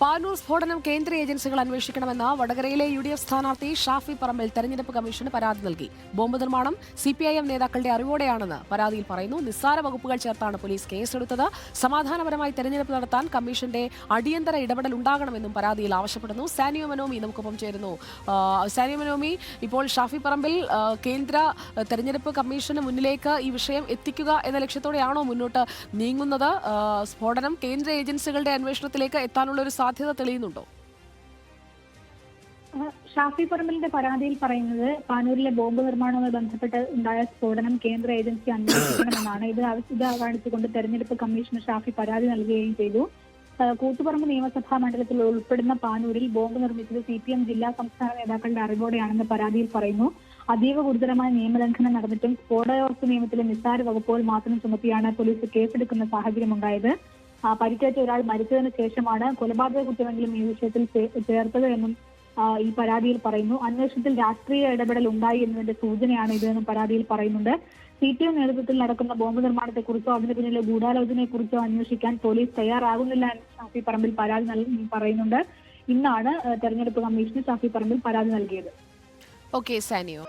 പാനൂർ സ്ഫോടനം കേന്ദ്ര ഏജൻസികൾ അന്വേഷിക്കണമെന്ന് വടകരയിലെ യു ഡി എഫ് സ്ഥാനാർത്ഥി ഷാഫി പറമ്പിൽ തെരഞ്ഞെടുപ്പ് കമ്മീഷന് പരാതി നൽകി. ബോംബ് നിർമ്മാണം സി പി ഐ എം നേതാക്കളുടെ അറിവോടെയാണെന്ന് പരാതിയിൽ പറയുന്നു. നിസ്സാര വകുപ്പുകൾ ചേർത്താണ് പോലീസ് കേസെടുത്തത്. സമാധാനപരമായി തെരഞ്ഞെടുപ്പ് നടത്താൻ കമ്മീഷന്റെ അടിയന്തര ഇടപെടൽ ഉണ്ടാകണമെന്നും പരാതിയിൽ ആവശ്യപ്പെടുന്നു. സാനിയോ മനോമി നമുക്കൊപ്പം ചേരുന്നു. സാനിയോ മനോമി ഇപ്പോൾ ഷാഫി പറമ്പിൽ കേന്ദ്ര തെരഞ്ഞെടുപ്പ് കമ്മീഷന് മുന്നിലേക്ക് ഈ വിഷയം എത്തിക്കുക എന്ന ലക്ഷ്യത്തോടെയാണോ മുന്നോട്ട് നീങ്ങുന്നത്? സ്ഫോടനം കേന്ദ്ര ഏജൻസികളുടെ അന്വേഷണത്തിലേക്ക് എത്താനുള്ള ഒരു സാധ്യത തെളിയുന്നുണ്ടോ? ഷാഫി പറമ്പലിന്റെ പരാതിയിൽ പറയുന്നത് പാനൂരിലെ ബോംബ് നിർമ്മാണവുമായി ബന്ധപ്പെട്ട് ഉണ്ടായ സ്ഫോടനം കേന്ദ്ര ഏജൻസി അന്വേഷിക്കണമെന്നാണ്. ഇത് ഇത് കാണിച്ചുകൊണ്ട് തെരഞ്ഞെടുപ്പ് കമ്മീഷന് ഷാഫി പരാതി നൽകുകയും ചെയ്തു. കൂത്തുപറമ്പ് നിയമസഭാ മണ്ഡലത്തിൽ ഉൾപ്പെടുന്ന പാനൂരിൽ ബോംബ് നിർമ്മിച്ചത് സി പി എം ജില്ലാ സംസ്ഥാന നേതാക്കളുടെ അറിവോടെയാണെന്ന് പരാതിയിൽ പറയുന്നു. അതീവ ഗുരുതരമായ നിയമലംഘനം നടന്നിട്ടും സ്ഫോടകവസ്തു നിയമത്തിലെ നിസ്സാര വകുപ്പുകൾ മാത്രം ചുമത്തിയാണ് പോലീസ് കേസെടുക്കുന്ന സാഹചര്യമുണ്ടായത്. പരിക്കേറ്റ ഒരാൾ മരിച്ചതിന് ശേഷമാണ് കൊലപാതക കുറ്റമെങ്കിലും ഈ വിഷയത്തിൽ ചേർത്തത് എന്നും ഈ പരാതിയിൽ പറയുന്നു. അന്വേഷണത്തിൽ രാഷ്ട്രീയ ഇടപെടൽ ഉണ്ടായി എന്നതിന്റെ സൂചനയാണ് ഇതെന്നും പരാതിയിൽ പറയുന്നുണ്ട്. സി പി എം നേതൃത്വത്തിൽ നടക്കുന്ന ബോംബ് നിർമ്മാണത്തെക്കുറിച്ചോ അതിന് പിന്നിലെ ഗൂഢാലോചനയെക്കുറിച്ചോ അന്വേഷിക്കാൻ പോലീസ് തയ്യാറാകുന്നില്ല എന്ന് ഷാഫി പറമ്പിൽ പരാതി പറയുന്നുണ്ട്. ഇന്നാണ് തെരഞ്ഞെടുപ്പ് കമ്മീഷന് ഷാഫി പറമ്പിൽ പരാതി നൽകിയത്. ഓക്കെ സാനിയോ.